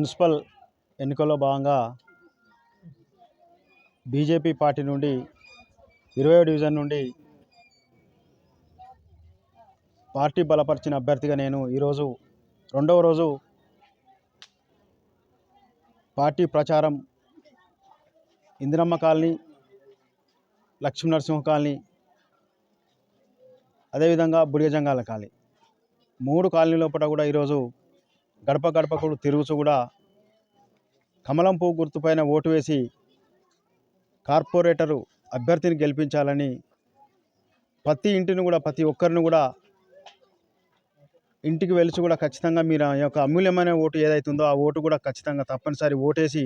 Municipal ఎన్నికల్లో భాగంగా BJP party నుండి ఇరవై డివిజన్ నుండి పార్టీ బలపరిచిన అభ్యర్థిగా నేను ఈరోజు రెండవ రోజు పార్టీ ప్రచారం ఇందిరమ్మ కాలనీ లక్ష్మీ నరసింహ కాలనీ అదేవిధంగా బుడిగజంగాల కాలనీ. మూడు కాలనీ లోపల కూడా ఈరోజు గడప గడపకు తిరుగుతూ కూడా కమలం పువ్వు గుర్తుపైన ఓటు వేసి కార్పొరేటరు అభ్యర్థిని గెలిపించాలని ప్రతి ఇంటిని కూడా ప్రతి ఒక్కరిని కూడా ఇంటికి వెలిచి కూడా ఖచ్చితంగా మీరు ఆ యొక్క అమూల్యమైన ఓటు ఏదైతుందో ఆ ఓటు కూడా ఖచ్చితంగా తప్పనిసరి ఓటేసి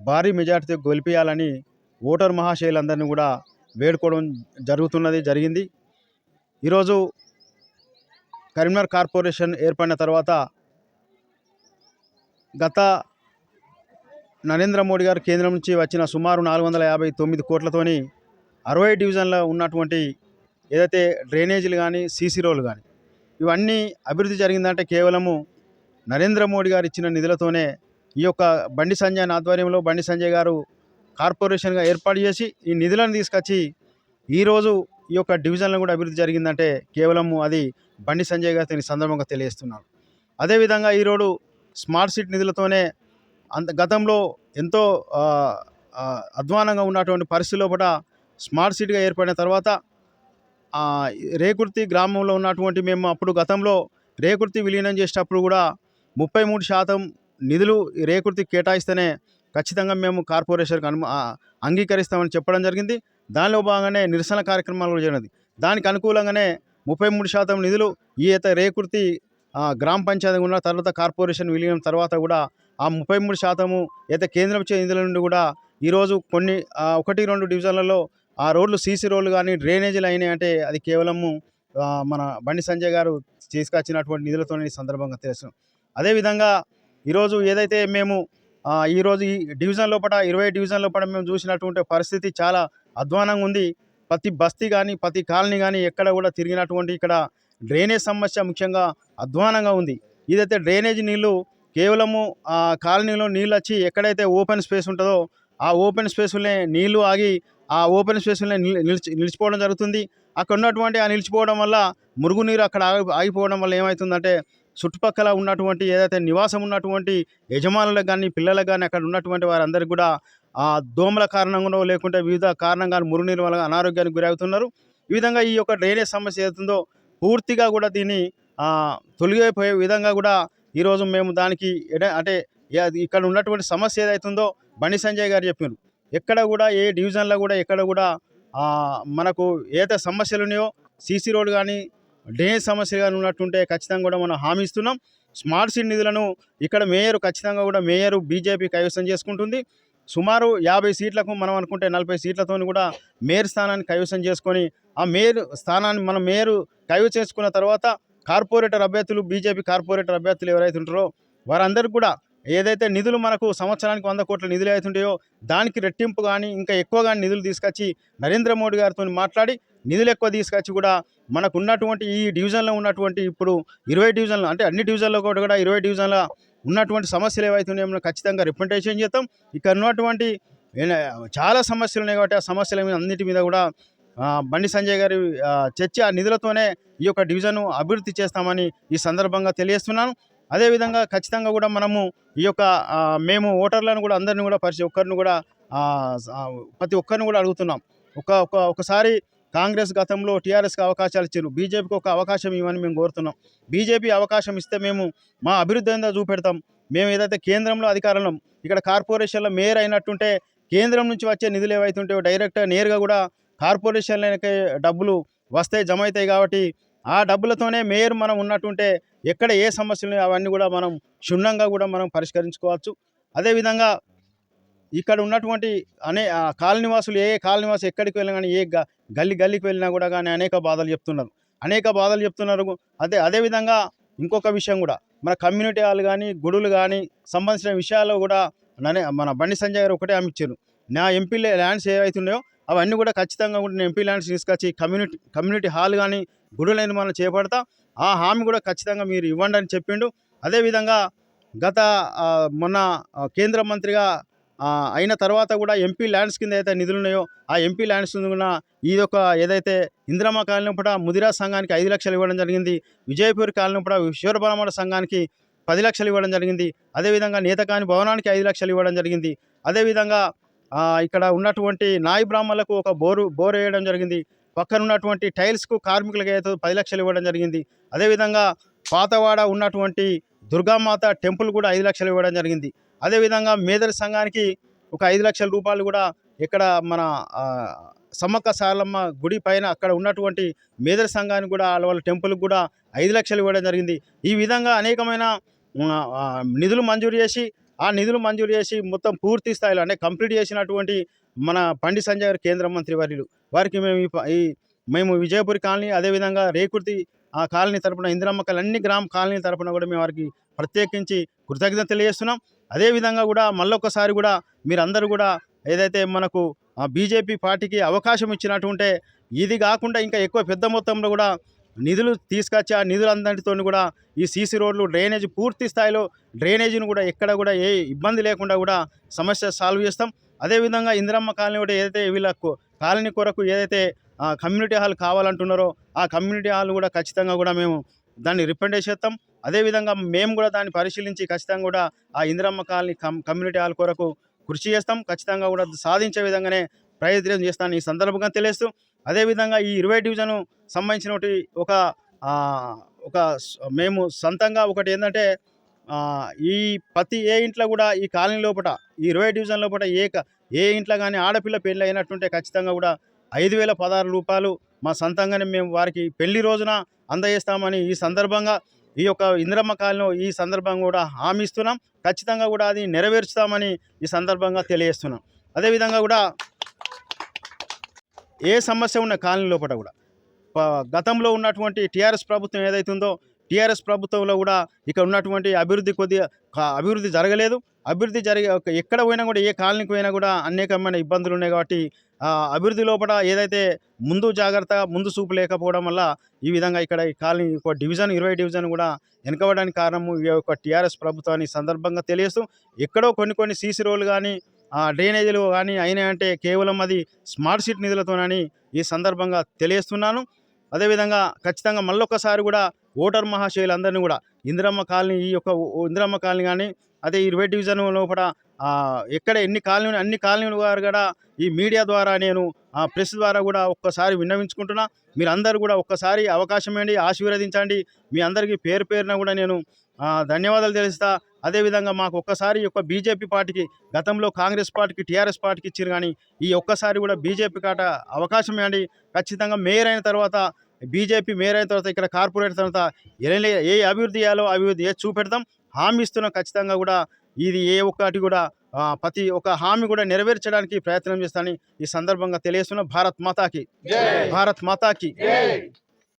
భారీ మెజార్టీతో గెలిపించాలని ఓటర్ మహాశయులందరినీ కూడా వేడుకోవడం జరుగుతున్నది జరిగింది. ఈరోజు కరీంనగర్ కార్పొరేషన్ ఏర్పడిన తర్వాత గత నరేంద్ర మోడీ గారు కేంద్రం నుంచి వచ్చిన సుమారు నాలుగు వందల యాభై తొమ్మిది కోట్లతోని అరవై డివిజన్లో ఉన్నటువంటి ఏదైతే డ్రైనేజీలు కానీ సీసీ రోలు కానీ ఇవన్నీ అభివృద్ధి జరిగిందంటే కేవలము నరేంద్ర మోడీ గారు ఇచ్చిన నిధులతోనే ఈ యొక్క బండి సంజయ్ ఆధ్వర్యంలో బండి సంజయ్ గారు కార్పొరేషన్గా ఏర్పాటు చేసి ఈ నిధులను తీసుకొచ్చి ఈరోజు ఈ యొక్క డివిజన్లో కూడా అభివృద్ధి జరిగిందంటే కేవలము అది బండి సంజయ్ గారు దీని సందర్భంగా తెలియజేస్తున్నాను. అదేవిధంగా ఈరోజు స్మార్ట్ సిటీ నిధులతోనే అంత గతంలో ఎంతో అధ్వానంగా ఉన్నటువంటి పరిస్థితి కూడా స్మార్ట్ సిటీగా ఏర్పడిన తర్వాత రేకుర్తి గ్రామంలో ఉన్నటువంటి మేము అప్పుడు గతంలో రేకుర్తి విలీనం చేసేటప్పుడు కూడా ముప్పై మూడు శాతం నిధులు రేకుర్తి కేటాయిస్తేనే ఖచ్చితంగా మేము కార్పొరేషన్కి అను అంగీకరిస్తామని చెప్పడం జరిగింది. దానిలో భాగంగానే నిరసన కార్యక్రమాలు కూడా జరిగినది. దానికి అనుకూలంగానే ముప్పై మూడు శాతం నిధులు ఈ రేకుర్తి గ్రామ పంచాయతీ ఉన్న తర్వాత కార్పొరేషన్ విలీనం తర్వాత కూడా ఆ ముప్పై మూడు శాతము అయితే కేంద్రం ఇచ్చే నిధుల నుండి కూడా ఈరోజు కొన్ని ఒకటి రెండు డివిజన్లలో ఆ రోడ్లు సీసీ రోడ్లు కానీ డ్రైనేజీలు అయినాయి అంటే అది కేవలము మన బండి సంజయ్ గారు తీసుకొచ్చినటువంటి నిధులతో ఈ సందర్భంగా తెలుసు. అదేవిధంగా ఈరోజు ఏదైతే మేము ఈరోజు ఈ డివిజన్ లోపల ఇరవై డివిజన్ లోపల మేము చూసినటువంటి పరిస్థితి చాలా అధ్వానంగా ఉంది. ప్రతి బస్తీ కానీ ప్రతి కాలనీ కానీ ఎక్కడ కూడా తిరిగినటువంటి ఇక్కడ డ్రైనేజ్ సమస్య ముఖ్యంగా అధ్వానంగా ఉంది. ఇదైతే డ్రైనేజ్ నీళ్ళు కేవలము ఆ కాలనీలో నీళ్ళు వచ్చి ఎక్కడైతే ఓపెన్ స్పేస్ ఉంటుందో ఆ ఓపెన్ స్పేస్లోనే నీళ్ళు ఆగి ఆ ఓపెన్ స్పేస్లోనే నిలిచి నిలిచిపోవడం జరుగుతుంది. అక్కడ ఉన్నటువంటి ఆ నిలిచిపోవడం వల్ల మురుగునీరు అక్కడ ఆగి ఆగిపోవడం వల్ల ఏమవుతుందంటే చుట్టుపక్కల ఉన్నటువంటి ఏదైతే నివాసం ఉన్నటువంటి యజమానులకు కానీ పిల్లలకు కానీ అక్కడ ఉన్నటువంటి వారందరికీ కూడా ఆ దోమల కారణంగానో లేకుంటే వివిధ కారణంగా మురుగునీరు వల్ల అనారోగ్యానికి గురవుతున్నారు. ఈ విధంగా ఈ యొక్క డ్రైనేజ్ సమస్య ఏదైతుందో పూర్తిగా కూడా దీన్ని తొలగిపోయే విధంగా కూడా ఈరోజు మేము దానికి ఎడ- అంటే ఇక్కడ ఉన్నటువంటి సమస్య ఏదైతుందో బండి సంజయ్ గారు చెప్పారు ఎక్కడ కూడా ఏ డివిజన్లో కూడా ఎక్కడ కూడా మనకు ఏదైతే సమస్యలు ఉన్నాయో సీసీ రోడ్ కానీ డ్రైనేజ్ సమస్యలు కానీ ఉన్నట్టుంటే ఖచ్చితంగా కూడా మనం హామీ ఇస్తున్నాం. స్మార్ట్ సిటీ నిధులను ఇక్కడ మేయర్ ఖచ్చితంగా కూడా మేయర్ బీజేపీ కైవసం చేసుకుంటుంది. సుమారు యాభై సీట్లకు మనం అనుకుంటే నలభై సీట్లతో కూడా మేయర్ స్థానాన్ని కైవసం చేసుకొని ఆ మేయర్ స్థానాన్ని మనం మేయర్ కైవసం చేసుకున్న తర్వాత కార్పొరేటర్ అభ్యర్థులు బీజేపీ కార్పొరేటర్ అభ్యర్థులు ఎవరైతే ఉంటారో వారందరికీ కూడా ఏదైతే నిధులు మనకు సంవత్సరానికి వంద కోట్ల నిధులు అవుతుంటాయో దానికి రెట్టింపు కానీ ఇంకా ఎక్కువ కానీ నిధులు తీసుకొచ్చి నరేంద్ర మోడీ గారితో మాట్లాడి నిధులు ఎక్కువ తీసుకొచ్చి కూడా మనకు ఉన్నటువంటి ఈ డివిజన్లో ఉన్నటువంటి ఇప్పుడు ఇరవై డివిజన్లు అంటే అన్ని డివిజన్లో కూడా కూడా ఇరవై డివిజన్ల ఉన్నటువంటి సమస్యలు ఏవైతే ఉన్నాయో ఖచ్చితంగా రిప్రజెంటేషన్ చేస్తాం ఇక్కడ ఉన్నటువంటి చాలా సమస్యలు ఉన్నాయి కాబట్టి ఆ సమస్యల మీద అన్నిటి మీద కూడా బండి సంజయ్ గారి చర్చ ఆ నిధులతోనే ఈ యొక్క డివిజన్ను అభివృద్ధి చేస్తామని ఈ సందర్భంగా తెలియజేస్తున్నాను. అదేవిధంగా ఖచ్చితంగా కూడా మనము ఈ యొక్క మేము ఓటర్లను కూడా అందరిని కూడా పరిచయం ఒక్కరిని కూడా ప్రతి ఒక్కరిని కూడా అడుగుతున్నాం. ఒక ఒక ఒకసారి కాంగ్రెస్ గతంలో టీఆర్ఎస్కి అవకాశాలు ఇచ్చారు. బీజేపీకి ఒక అవకాశం ఇవ్వని మేము కోరుతున్నాం. బీజేపీ అవకాశం ఇస్తే మేము మా అభివృద్ధి ఏందో చూపెడతాం. మేము ఏదైతే కేంద్రంలో అధికారంలో ఇక్కడ కార్పొరేషన్లో మేయర్ అయినట్టుంటే కేంద్రం నుంచి వచ్చే నిధులు ఏవైతుంటే డైరెక్ట్గా నేరుగా కూడా కార్పొరేషన్లకే డబ్బులు వస్తాయి జమ అవుతాయి కాబట్టి ఆ డబ్బులతోనే మేయర్ మనం ఉన్నట్టుంటే ఎక్కడ ఏ సమస్యలు అవన్నీ కూడా మనం క్షుణ్ణంగా కూడా మనం పరిష్కరించుకోవచ్చు. అదేవిధంగా ఇక్కడ ఉన్నటువంటి అనే ఆ కాలనివాసులు ఏ కాలనివాసు ఎక్కడికి వెళ్ళినా కానీ ఏ గల్లి గల్లికి గల్లీకి వెళ్ళినా కూడా కానీ అనేక బాధలు చెప్తున్నారు. అనేక బాధలు చెప్తున్నారు. అదే అదేవిధంగా ఇంకొక విషయం కూడా. మన కమ్యూనిటీ హాల్ కానీ గుడులు కానీ సంబంధించిన విషయాల్లో కూడా ననే మన బండి సంజయ్ గారు ఒకటే హామీ ఇచ్చారు. నా ఎంపీ ల్యాండ్స్ ఏవైతున్నాయో అవన్నీ కూడా ఖచ్చితంగా కూడా నేను ఎంపీ ల్యాండ్స్ తీసుకొచ్చి కమ్యూనిటీ కమ్యూనిటీ హాల్ కానీ గుడుల నిర్మాణం చేపడతా. ఆ హామీ కూడా ఖచ్చితంగా మీరు ఇవ్వండి అని చెప్పిండు. అదేవిధంగా గత మొన్న కేంద్ర మంత్రిగా అయిన తర్వాత కూడా ఎంపీ ల్యాండ్స్ కింద అయితే నిధులు ఉన్నాయో ఆ ఎంపీ ల్యాండ్స్ కూడా ఈ యొక్క ఏదైతే ఇందిరమ్మ కాలనీ పూట ముదిరా సంఘానికి ఐదు లక్షలు ఇవ్వడం జరిగింది. విజయపూర్ కాలనీ పూట విశ్వరబ్రహ్మణ సంఘానికి పది లక్షలు ఇవ్వడం జరిగింది. అదేవిధంగా నేతకాని భవనానికి ఐదు లక్షలు ఇవ్వడం జరిగింది. అదేవిధంగా ఇక్కడ ఉన్నటువంటి నాయి బ్రాహ్మణులకు ఒక బోరు బోర్ వేయడం జరిగింది. పక్కన ఉన్నటువంటి టైల్స్కు కార్మికులకు అయితే పది లక్షలు ఇవ్వడం జరిగింది. అదేవిధంగా పాతవాడ ఉన్నటువంటి దుర్గామాత టెంపుల్ కూడా ఐదు లక్షలు ఇవ్వడం జరిగింది. అదేవిధంగా మేదరి సంఘానికి ఒక ఐదు లక్షల రూపాయలు కూడా ఇక్కడ మన సమ్మక్క సారలమ్మ గుడి పైన అక్కడ ఉన్నటువంటి మేదరి సంఘానికి కూడా వాళ్ళ టెంపుల్కి కూడా ఐదు లక్షలు ఇవ్వడం జరిగింది. ఈ విధంగా అనేకమైన నిధులు మంజూరు చేసి ఆ నిధులు మంజూరు చేసి మొత్తం పూర్తి స్థాయిలో అంటే కంప్లీట్ చేసినటువంటి మన బండి సంజయ్ గారు కేంద్ర మంత్రి వర్యులు. వారికి మేము ఈ ఈ మేము విజయపురి కాలనీ అదేవిధంగా రేకుర్తి ఆ కాలనీ తరపున ఇందిరమ్మకల్ అన్ని గ్రామ కాలనీ తరపున కూడా మేము వారికి ప్రత్యేకించి కృతజ్ఞత తెలియజేస్తున్నాం. అదేవిధంగా కూడా మళ్ళొకసారి కూడా మీరందరూ కూడా ఏదైతే మనకు బీజేపీ పార్టీకి అవకాశం ఇచ్చినట్టుంటే ఇది కాకుండా ఇంకా ఎక్కువ పెద్ద మొత్తంలో కూడా నిధులు తీసుకొచ్చి ఆ నిధులందరితో కూడా ఈ సీసీ రోడ్లు డ్రైనేజ్ పూర్తి స్థాయిలో డ్రైనేజీని కూడా ఎక్కడ కూడా ఏ ఇబ్బంది లేకుండా కూడా సమస్య సాల్వ్ చేస్తాం. అదేవిధంగా ఇందిరమ్మ కాలనీ కూడా ఏదైతే వీళ్ళకు కాలనీ కొరకు ఏదైతే కమ్యూనిటీ హాల్ కావాలంటున్నారో ఆ కమ్యూనిటీ హాల్ కూడా ఖచ్చితంగా కూడా మేము దాన్ని రిప్రజెంట్ చేస్తాం. అదేవిధంగా మేము కూడా దాన్ని పరిశీలించి ఖచ్చితంగా కూడా ఆ ఇందిరమ్మ కాలనీ కమ్యూనిటీ హాల్ కొరకు కృషి చేస్తాం. ఖచ్చితంగా కూడా సాధించే విధంగానే ప్రయత్నం చేస్తాను ఈ సందర్భంగా తెలియస్తూ అదేవిధంగా ఈ ఇరవై డివిజన్ సంబంధించినటువంటి ఒక ఒక మేము సొంతంగా ఒకటి ఏంటంటే ఈ ప్రతి ఏ ఇంట్లో కూడా ఈ కాలనీ లోపల ఈ ఇరవై డివిజన్ లోపల ఏ ఏ ఇంట్లో కానీ ఆడపిల్ల పెళ్ళి అయినట్టుంటే ఖచ్చితంగా కూడా ఐదు వేల పదహారు రూపాయలు మా సొంతంగానే మేము వారికి పెళ్ళి రోజున అందజేస్తామని ఈ సందర్భంగా ఈ యొక్క ఇందిరమ్మ కాలంలో ఈ సందర్భంగా కూడా హామీ ఇస్తున్నాం. ఖచ్చితంగా కూడా అది నెరవేర్చుతామని ఈ సందర్భంగా తెలియజేస్తున్నాం. అదేవిధంగా కూడా ఏ సమస్య ఉన్న కాలనీ లోపల కూడా ప- గతంలో ఉన్నటువంటి టీఆర్ఎస్ ప్రభుత్వం ఏదైతుందో ఉందో టీఆర్ఎస్ ప్రభుత్వంలో కూడా ఇక్కడ ఉన్నటువంటి అభివృద్ధి కొద్దిగా అభివృద్ధి జరగలేదు. అభివృద్ధి జరిగే ఎక్కడ పోయినా కూడా ఏ కాలనీకి పోయినా కూడా అనేకమైన ఇబ్బందులు ఉన్నాయి కాబట్టి అభివృద్ధి లోపల ఏదైతే ముందు జాగ్రత్త ముందు చూపు లేకపోవడం వల్ల ఈ విధంగా ఇక్కడ ఈ కాలనీ ఒక డివిజన్ ఇరవై డివిజన్ కూడా వెనుకబడడానికి కారణము ఈ యొక్క టీఆర్ఎస్ ప్రభుత్వాన్ని సందర్భంగా తెలియస్తూ ఎక్కడో కొన్ని కొన్ని సీసీ రోలు కానీ డ్రైనేజీలు కానీ అయినాయంటే కేవలం అది స్మార్ట్ సిటీ నిధులతోనని ఈ సందర్భంగా తెలియస్తున్నాను అదేవిధంగా ఖచ్చితంగా మళ్ళొక్కసారి కూడా ఓటర్ మహాశయులందరినీ కూడా ఇందిరమ్మ కాలనీ ఈ యొక్క ఇందిరమ్మ కాలనీ కానీ అదే ఇరవై డివిజన్ లోపల ఎక్కడ ఎన్ని కాలనీ అన్ని కాలనీలు వారు కూడా ఈ మీడియా ద్వారా నేను ఆ, ప్రెస్ ద్వారా కూడా ఒక్కసారి విన్నవించుకుంటున్నా. మీరందరూ కూడా ఒక్కసారి అవకాశం ఏంటి ఆశీర్వదించండి. మీ అందరికీ పేరు పేరున కూడా నేను ధన్యవాదాలు తెలుస్తా. అదేవిధంగా మాకు ఒక్కసారి ఈ యొక్క బీజేపీ పార్టీకి గతంలో కాంగ్రెస్ పార్టీకి టీఆర్ఎస్ పార్టీకి ఇచ్చారు కానీ ఈ ఒక్కసారి కూడా బీజేపీ కాట అవకాశం ఏంటి ఖచ్చితంగా మేయర్ అయిన తర్వాత బీజేపీ మేయర్ అయిన తర్వాత ఇక్కడ కార్పొరేట్ తర్వాత ఏ ఏ అభివృద్ధి చేయాలో అభివృద్ధి ఏ చూపెడతాం. హామీ ఇస్తున్నాం ఖచ్చితంగా కూడా. ఇది ఏ ఒక్కటి కూడా ప్రతి ఒక్క హామీ కూడా నెరవేర్చడానికి ప్రయత్నం చేస్తానని ఈ సందర్భంగా తెలియజేస్తున్నా. భారత్ మాతాకి. భారత్ మాతాకి.